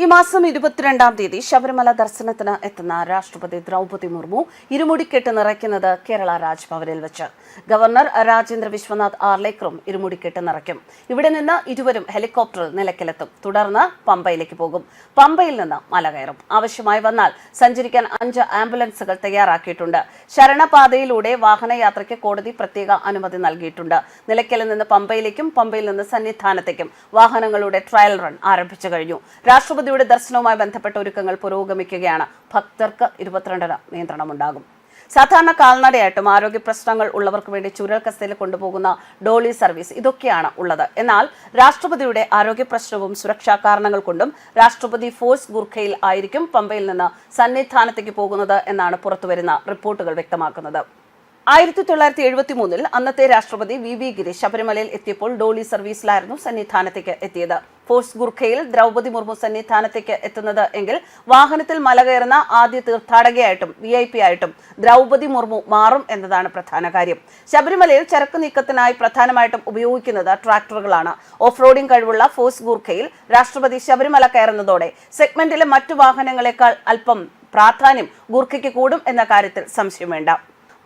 ഈ മാസം ഇരുപത്തിരണ്ടാം തീയതി ശബരിമല ദർശനത്തിന് എത്തുന്ന രാഷ്ട്രപതി ദ്രൗപതി മുർമു ഇരുമുടിക്കെട്ട് നിറയ്ക്കുന്നത് കേരള രാജ്ഭവനിൽ വെച്ച്. ഗവർണർ രാജേന്ദ്ര വിശ്വനാഥ് ആർലേക്കറും ഇരുമുടിക്കെട്ട് നിറയ്ക്കും. ഇവിടെ നിന്ന് ഇരുവരും ഹെലികോപ്റ്ററിൽ നിലക്കിലെത്തും തുടർന്ന് പമ്പയിലേക്ക് പോകും. പമ്പയിൽ നിന്ന് മല കയറും. ആവശ്യമായി വന്നാൽ സഞ്ചരിക്കാൻ അഞ്ച് ആംബുലൻസുകൾ തയ്യാറാക്കിയിട്ടുണ്ട്. ശരണപാതയിലൂടെ വാഹനയാത്രയ്ക്ക് കോടതി പ്രത്യേക അനുമതി നൽകിയിട്ടുണ്ട്. നിലയ്ക്കലിൽ നിന്ന് പമ്പയിലേക്കും പമ്പയിൽ നിന്ന് സന്നിധാനത്തേക്കും വാഹനങ്ങളുടെ ട്രയൽ റൺ ആരംഭിച്ചു കഴിഞ്ഞു. രാഷ്ട്രപതിയുടെ ദർശനവുമായി ബന്ധപ്പെട്ട ഒരുക്കങ്ങൾ പുരോഗമിക്കുകയാണ്. ഭക്തർക്ക് ഇരുപത്തിരണ്ടിന് നിയന്ത്രണമുണ്ടാകും. സാധാരണ കാൽനടയായിട്ടും ആരോഗ്യ പ്രശ്നങ്ങൾ ഉള്ളവർക്ക് വേണ്ടി ചുരൽ കസ്തയിൽ കൊണ്ടുപോകുന്ന ഡോളി സർവീസ് ഇതൊക്കെയാണ് ഉള്ളത്. എന്നാൽ രാഷ്ട്രപതിയുടെ ആരോഗ്യ പ്രശ്നവും സുരക്ഷാ കാരണങ്ങൾ കൊണ്ടും രാഷ്ട്രപതി ഫോഴ്സ് ഗുർഖയിൽ ആയിരിക്കും പമ്പയിൽ നിന്ന് സന്നിധാനത്തേക്ക് പോകുന്നത് എന്നാണ് പുറത്തുവരുന്ന റിപ്പോർട്ടുകൾ വ്യക്തമാക്കുന്നത്. ആയിരത്തി തൊള്ളായിരത്തി എഴുപത്തി മൂന്നിൽ അന്നത്തെ രാഷ്ട്രപതി വി വി ഗിരീഷ് ശബരിമലയിൽ എത്തിയപ്പോൾ ഡോളി സർവീസിലായിരുന്നു സന്നിധാനത്തേക്ക് എത്തിയത്. ഫോഴ്സ് ഗുർഖയിൽ ദ്രൗപതി മുർമു സന്നിധാനത്തേക്ക് എത്തുന്നത് എങ്കിൽ വാഹനത്തിൽ മല കയറുന്ന ആദ്യ തീർത്ഥാടകയായിട്ടും വി ഐ പി ആയിട്ടും ദ്രൗപതി മുർമു മാറും എന്നതാണ് പ്രധാന കാര്യം. ശബരിമലയിൽ ചരക്ക് നീക്കത്തിനായി പ്രധാനമായിട്ടും ഉപയോഗിക്കുന്നത് ട്രാക്ടറുകളാണ്. ഓഫ് റോഡിംഗ് കഴിവുള്ള ഫോഴ്സ് ഗുർഖയിൽ രാഷ്ട്രപതി ശബരിമല കയറുന്നതോടെ സെഗ്മെന്റിലെ മറ്റു വാഹനങ്ങളെക്കാൾ അല്പം പ്രാധാന്യം ഗുർഖയ്ക്ക് കൂടും എന്ന കാര്യത്തിൽ സംശയം വേണ്ട.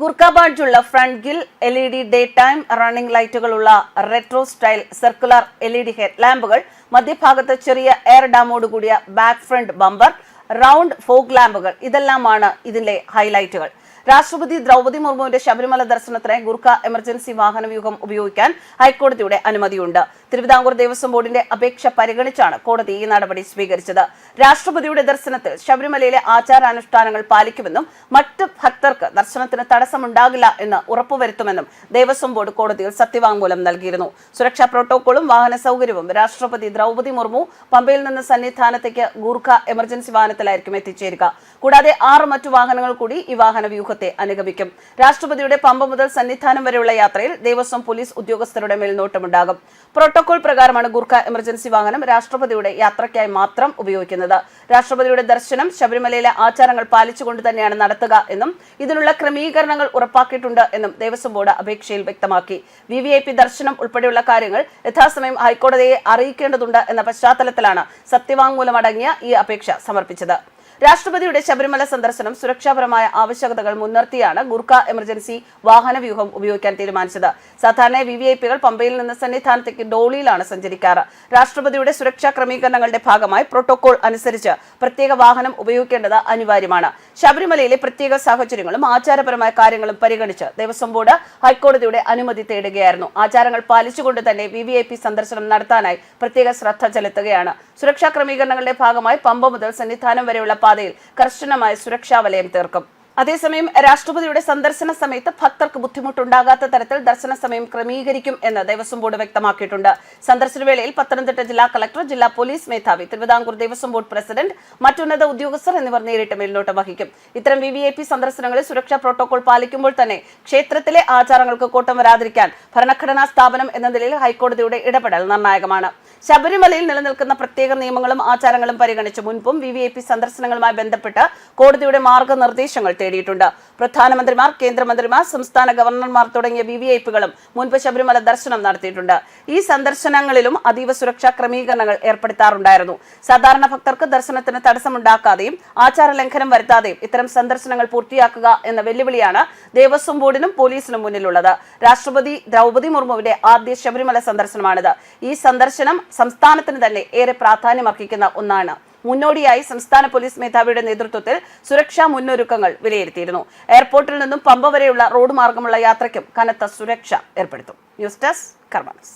Gurkha ബാഡ്ജുള്ള front grille L E D daytime running ലൈറ്റുകളുള്ള retro style circular L E D head ലാമ്പുകൾ മധ്യഭാഗത്ത് ചെറിയ എയർ ഡാമോട് കൂടിയ back front bumper round fog ലാമ്പുകൾ ഇതെല്ലാമാണ് ഇതിന്റെ ഹൈലൈറ്റുകൾ. രാഷ്ട്രപതി ദ്രൗപതി മുർമുവിന്റെ ശബരിമല ദർശനത്തിന് ഗുർഖ എമർജൻസി വാഹന വ്യൂഹം ഉപയോഗിക്കാൻ ഹൈക്കോടതിയുടെ അനുമതിയുണ്ട്. തിരുവിതാംകൂർ ദേവസ്വം ബോർഡിന്റെ അപേക്ഷ പരിഗണിച്ചാണ് കോടതി ഈ നടപടി സ്വീകരിച്ചത്. രാഷ്ട്രപതിയുടെ ദർശനത്തിൽ ശബരിമലയിലെ ആചാരാനുഷ്ഠാനങ്ങൾ പാലിക്കുമെന്നും മറ്റ് ഭക്തർക്ക് ദർശനത്തിന് തടസ്സമുണ്ടാകില്ല എന്ന് ഉറപ്പുവരുത്തുമെന്നും ദേവസ്വം ബോർഡ് കോടതിയിൽ സത്യവാങ്മൂലം നൽകിയിരുന്നു. സുരക്ഷാ പ്രോട്ടോകോളും വാഹന സൗകര്യവും രാഷ്ട്രപതി ദ്രൗപതി മുർമു പമ്പയിൽ നിന്ന് സന്നിധാനത്തേക്ക് ഗൂർഖ എമർജൻസി വാഹനത്തിലായിരിക്കും എത്തിച്ചേരുക. കൂടാതെ ആറ് മറ്റു വാഹനങ്ങൾ കൂടി ഈ വാഹന വ്യൂഹത്തെ അനുഗമിക്കും. രാഷ്ട്രപതിയുടെ പമ്പ മുതൽ സന്നിധാനം വരെയുള്ള യാത്രയിൽ ദേവസ്വം പോലീസ് ഉദ്യോഗസ്ഥരുടെ മേൽനോട്ടമുണ്ടാകും. പ്രോട്ടോകോൾ പ്രകാരമാണ് ഗുർഖ എമർജൻസി വാഹനം രാഷ്ട്രപതിയുടെ യാത്രയ്ക്കായി മാത്രം ഉപയോഗിക്കുന്നത്. രാഷ്ട്രപതിയുടെ ദർശനം ശബരിമലയിലെ ആചാരങ്ങൾ പാലിച്ചുകൊണ്ട് തന്നെയാണ് നടത്തുക എന്നും ഇതിനുള്ള ക്രമീകരണങ്ങൾ ഉറപ്പാക്കിയിട്ടുണ്ട് എന്നും ദേവസ്വം ബോർഡ് അപേക്ഷയിൽ വ്യക്തമാക്കി. വി വി ഐ പി ദർശനം ഉൾപ്പെടെയുള്ള കാര്യങ്ങൾ യഥാസമയം ഹൈക്കോടതിയെ അറിയിക്കേണ്ടതുണ്ട് എന്ന പശ്ചാത്തലത്തിലാണ് സത്യവാങ്മൂലമടങ്ങിയ ഈ അപേക്ഷ സമർപ്പിച്ചത്. രാഷ്ട്രപതിയുടെ ശബരിമല സന്ദർശനം സുരക്ഷാപരമായ ആവശ്യകതകൾ മുൻനിർത്തിയാണ് ഗുർഖ എമർജൻസി വാഹന വ്യൂഹം ഉപയോഗിക്കാൻ തീരുമാനിച്ചത്. സാധാരണ വി വി ഐ പികൾ പമ്പയിൽ നിന്ന് സന്നിധാനത്തേക്ക് ഡോളിയിലാണ് സഞ്ചരിക്കാറ്. രാഷ്ട്രപതിയുടെ സുരക്ഷാ ക്രമീകരണങ്ങളുടെ ഭാഗമായി പ്രോട്ടോകോൾ അനുസരിച്ച് പ്രത്യേക വാഹനം ഉപയോഗിക്കേണ്ടത് അനിവാര്യമാണ്. ശബരിമലയിലെ പ്രത്യേക സാഹചര്യങ്ങളും ആചാരപരമായ കാര്യങ്ങളും പരിഗണിച്ച് ദേവസ്വം ബോർഡ് ഹൈക്കോടതിയുടെ അനുമതി തേടുകയായിരുന്നു. ആചാരങ്ങൾ പാലിച്ചുകൊണ്ട് തന്നെ വി വി ഐ പി സന്ദർശനം നടത്താനായി പ്രത്യേക ശ്രദ്ധ ചെലുത്തുകയാണ്. സുരക്ഷാ ക്രമീകരണങ്ങളുടെ ഭാഗമായി പമ്പ മുതൽ സന്നിധാനം വരെയുള്ള പാതയിൽ കർശനമായ സുരക്ഷാ വലയം തീർക്കും. അതേസമയം രാഷ്ട്രപതിയുടെ സന്ദർശന സമയത്ത് ഭക്തർക്ക് ബുദ്ധിമുട്ടുണ്ടാകാത്ത തരത്തിൽ ദർശന സമയം ക്രമീകരിക്കും എന്ന് ദേവസ്വം ബോർഡ് വ്യക്തമാക്കിയിട്ടുണ്ട്. സന്ദർശന വേളയിൽ പത്തനംതിട്ട ജില്ലാ കളക്ടർ ജില്ലാ പോലീസ് മേധാവി തിരുവിതാംകൂർ ദേവസ്വം ബോർഡ് പ്രസിഡന്റ് മറ്റുന്നത ഉദ്യോഗസ്ഥർ എന്നിവർ നേരിട്ട് മേൽനോട്ടം വഹിക്കും. ഇത്തരം വി വി സന്ദർശനങ്ങളിൽ സുരക്ഷാ പ്രോട്ടോകോൾ പാലിക്കുമ്പോൾ തന്നെ ക്ഷേത്രത്തിലെ ആചാരങ്ങൾക്ക് കോട്ടം വരാതിരിക്കാൻ ഭരണഘടനാ സ്ഥാപനം എന്ന നിലയിൽ ഹൈക്കോടതിയുടെ ഇടപെടൽ നിർണായകമാണ്. ശബരിമലയിൽ നിലനിൽക്കുന്ന പ്രത്യേക നിയമങ്ങളും ആചാരങ്ങളും പരിഗണിച്ച് മുൻപും വി വി ഐ പി സന്ദർശനങ്ങളുമായി ബന്ധപ്പെട്ട് കോടതിയുടെ മാർഗനിർദ്ദേശങ്ങൾ തേടിയിട്ടുണ്ട്. പ്രധാനമന്ത്രിമാർ കേന്ദ്രമന്ത്രിമാർ സംസ്ഥാന ഗവർണർമാർ തുടങ്ങിയ വി വി ഐ പികളും മുൻപ് ശബരിമല ദർശനം നടത്തിയിട്ടുണ്ട്. ഈ സന്ദർശനങ്ങളിലും അതീവ സുരക്ഷാ ക്രമീകരണങ്ങൾ ഏർപ്പെടുത്താറുണ്ടായിരുന്നു. സാധാരണ ഭക്തർക്ക് ദർശനത്തിന് തടസ്സമുണ്ടാക്കാതെയും ആചാര ലംഘനം വരുത്താതെയും ഇത്തരം സന്ദർശനങ്ങൾ പൂർത്തിയാക്കുക എന്ന വെല്ലുവിളിയാണ് ദേവസ്വം ബോർഡിനും പോലീസിനും മുന്നിലുള്ളത്. രാഷ്ട്രപതി ദ്രൗപതി മുർമുവിന്റെ ആദ്യ ശബരിമല സന്ദർശനമാണിത്. ഈ സന്ദർശനം സംസ്ഥാനത്തിന് തന്നെ ഏറെ പ്രാധാന്യമർഹിക്കുന്ന ഒന്നാണ്. മുന്നോടിയായി സംസ്ഥാന പോലീസ് മേധാവിയുടെ നേതൃത്വത്തിൽ സുരക്ഷാ മുന്നൊരുക്കങ്ങൾ വിലയിരുത്തിയിരുന്നു. എയർപോർട്ടിൽ നിന്നും പമ്പ വരെയുള്ള റോഡ് മാർഗമുള്ള യാത്രയ്ക്കും കനത്ത സുരക്ഷ ഏർപ്പെടുത്തും. News desk കർമാനസ്.